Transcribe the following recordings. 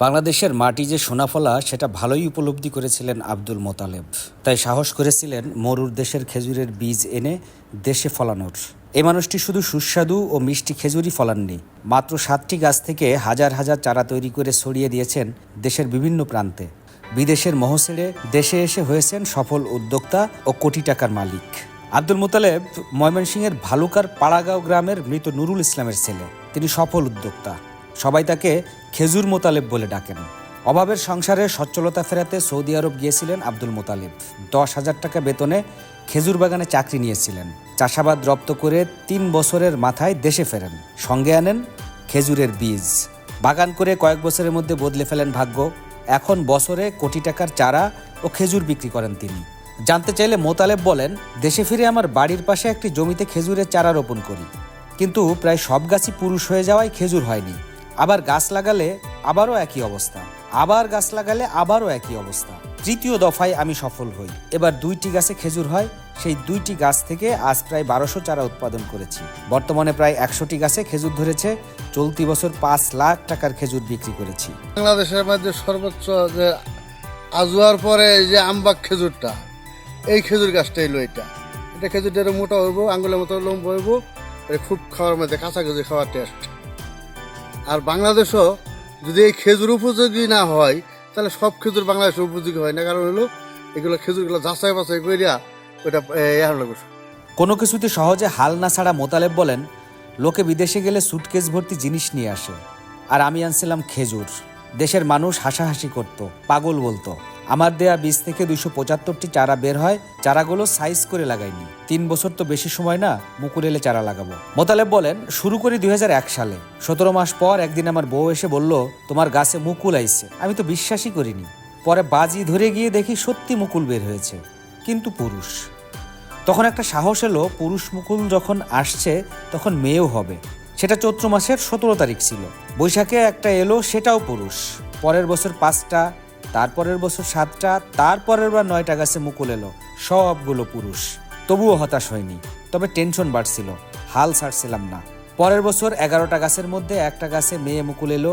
বাংলাদেশের মাটি যে সোনাফলা, সেটা ভালোই উপলব্ধি করেছিলেন আব্দুল মোতালেব। তাই সাহস করেছিলেন মরুর দেশের খেজুরের বীজ এনে দেশে ফলানোর। এ মানুষটি শুধু সুস্বাদু ও মিষ্টি খেজুরই ফলাননি, মাত্র সাতটি গাছ থেকে হাজার হাজার চারা তৈরি করে ছড়িয়ে দিয়েছেন দেশের বিভিন্ন প্রান্তে। বিদেশের মোহ ছেড়ে দেশে এসে হয়েছেন সফল উদ্যোক্তা ও কোটি টাকার মালিক। আব্দুল মোতালেব ময়মনসিংহের ভালুকার পাড়াগাঁও গ্রামের মৃত নুরুল ইসলামের ছেলে। তিনি সফল উদ্যোক্তা। সবাই তাকে খেজুর মোতালেব বলে ডাকেন। অভাবের সংসারে সচ্ছলতা ফেরাতে সৌদি আরব গিয়েছিলেন আব্দুল মোতালেব। দশ হাজার টাকা বেতনে খেজুর বাগানে চাকরি নিয়েছিলেন। চাষাবাদ রপ্ত করে তিন বছরের মাথায় দেশে ফেরেন। সঙ্গে আনেন খেজুরের বীজ। বাগান করে কয়েক বছরের মধ্যে বদলে ফেলেন ভাগ্য। এখন বছরে কোটি টাকার চারা ও খেজুর বিক্রি করেন তিনি। জানতে চাইলে মোতালেব বলেন, দেশে ফিরে আমার বাড়ির পাশে একটি জমিতে খেজুরের চারা রোপণ করি। কিন্তু প্রায় সব গাছই পুরুষ হয়ে যাওয়ায় খেজুর হয়নি। আবার গাছ লাগালে আবারও একই অবস্থা। আবার গাছ লাগালে আবারও একই অবস্থা। তৃতীয় দফায় আমি সফল হই। এবার দুইটি গাছে খেজুর হয়। সেই দুইটি গাছ থেকে আজ প্রায় বারোশো চারা উৎপাদন করেছি। বর্তমানে প্রায় একশোটি গাছে খেজুর ধরেছে। চলতি বছর পাঁচ লাখ টাকার খেজুর বিক্রি করেছি। বাংলাদেশের মধ্যে সর্বোচ্চ যে আজুয়ার পরে যে আমবাগ খেজুরটা, এই খেজুর গাছটা এলো এটা। এটা খেজুরটা মোটা হইব আঙ্গুলের মতো লম্ব হইব খুব খাওয়ার মধ্যে কাঁচা খেজুর খাওয়ার টেস্ট আর বাংলাদেশও যদি এই খেজুর উপযোগী না হয়, তাহলে সব খেজুর বাংলাদেশে উপযোগী হয় না। কারণ হলো, এগুলো খেজুরগুলো যাচাই বাছাই করিয়া ওইটা এর কোনো কিছুতে সহজে হাল না ছাড়া মোতালেব বলেন, লোকে বিদেশে গেলে সুটকেস ভর্তি জিনিস নিয়ে আসে। আর আমি আনছিলাম খেজুর। দেশের মানুষ হাসাহাসি করত, পাগল বলতো। আমার দেয়া বীজ থেকে দুশো পঁচাত্তরটি চারা বের হয়, চারাগুলো সাইজ করে লাগাইনি। তিন বছর তো বেশি সময় না মুকুর এলে চারা লাগাবো। মোতালেব বলেন, শুরু করি দুই হাজার এক সালে। সতেরো মাস পর একদিন আমার বউ এসে বলল, তোমার গাছে মুকুল আইছে। আমি তো বিশ্বাসই করিনি। পরে বাজি ধরে গিয়ে দেখি সত্যি মুকুল বের হয়েছে, কিন্তু পুরুষ। তখন একটা সাহস এলো, পুরুষ মুকুল যখন আসছে, তখন মেয়েও হবে। সেটা চৈত্র মাসের সতেরো তারিখ ছিল। বৈশাখে একটা এলো, সেটাও পুরুষ। পরের বছর পাঁচটা তারপরের বছর সাতটা, তারপরের বার নয়টা গাছে মুকুল এলো। সবগুলো পুরুষ। তবুও হতাশ হয়নি, তবে টেনশন বাড়ছিল, হাল ছাড়ছিলাম না। পরের বছর এগারোটা গাছের মধ্যে একটা গাছে মেয়ে মুকুল এলো,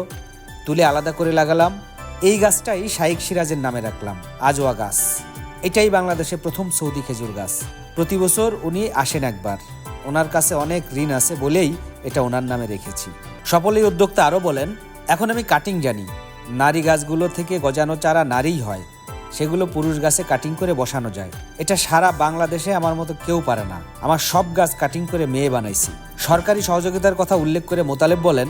তুলে আলাদা করে লাগালাম। এই গাছটাই শাইক সিরাজের নামে রাখলাম, আজোয়া গাছ। এটাই বাংলাদেশে প্রথম সৌদি খেজুর গাছ। প্রতি বছর উনি আসেন একবার। ওনার কাছে অনেক ঋণ আছে বলেই এটা ওনার নামে রেখেছি। সফলেই উদ্যোক্তা আরও বলেন, এখন আমি কাটিং জানি। নারী গাছগুলো থেকে গজানো চারা নারীই হয়। সেগুলো পুরুষ গাছে কাটিং করে বসানো যায়। এটা সারা বাংলাদেশে আমার মতো কেউ পারে না। আমার সব গাছ কাটিং করে মেয়ে বানাইছি। সরকারি সহযোগিতার কথা উল্লেখ করে মোতালেব বলেন,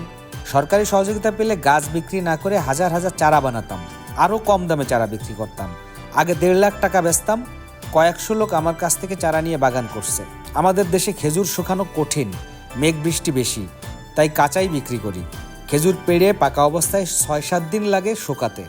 সরকারি সহযোগিতা পেলে গাছ বিক্রি না করে হাজার হাজার চারা বানাতাম। আরও কম দামে চারা বিক্রি করতাম। আগে দেড় লাখ টাকা বেচতাম। কয়েকশো লোক আমার কাছ থেকে চারা নিয়ে বাগান করছে। আমাদের দেশে খেজুর শুকানো কঠিন মেঘ বৃষ্টি বেশি, তাই কাঁচাই বিক্রি করি। খেজুর পেড়ে পাকা অবস্থায় ছয় সাত দিন লাগে শুকাতে।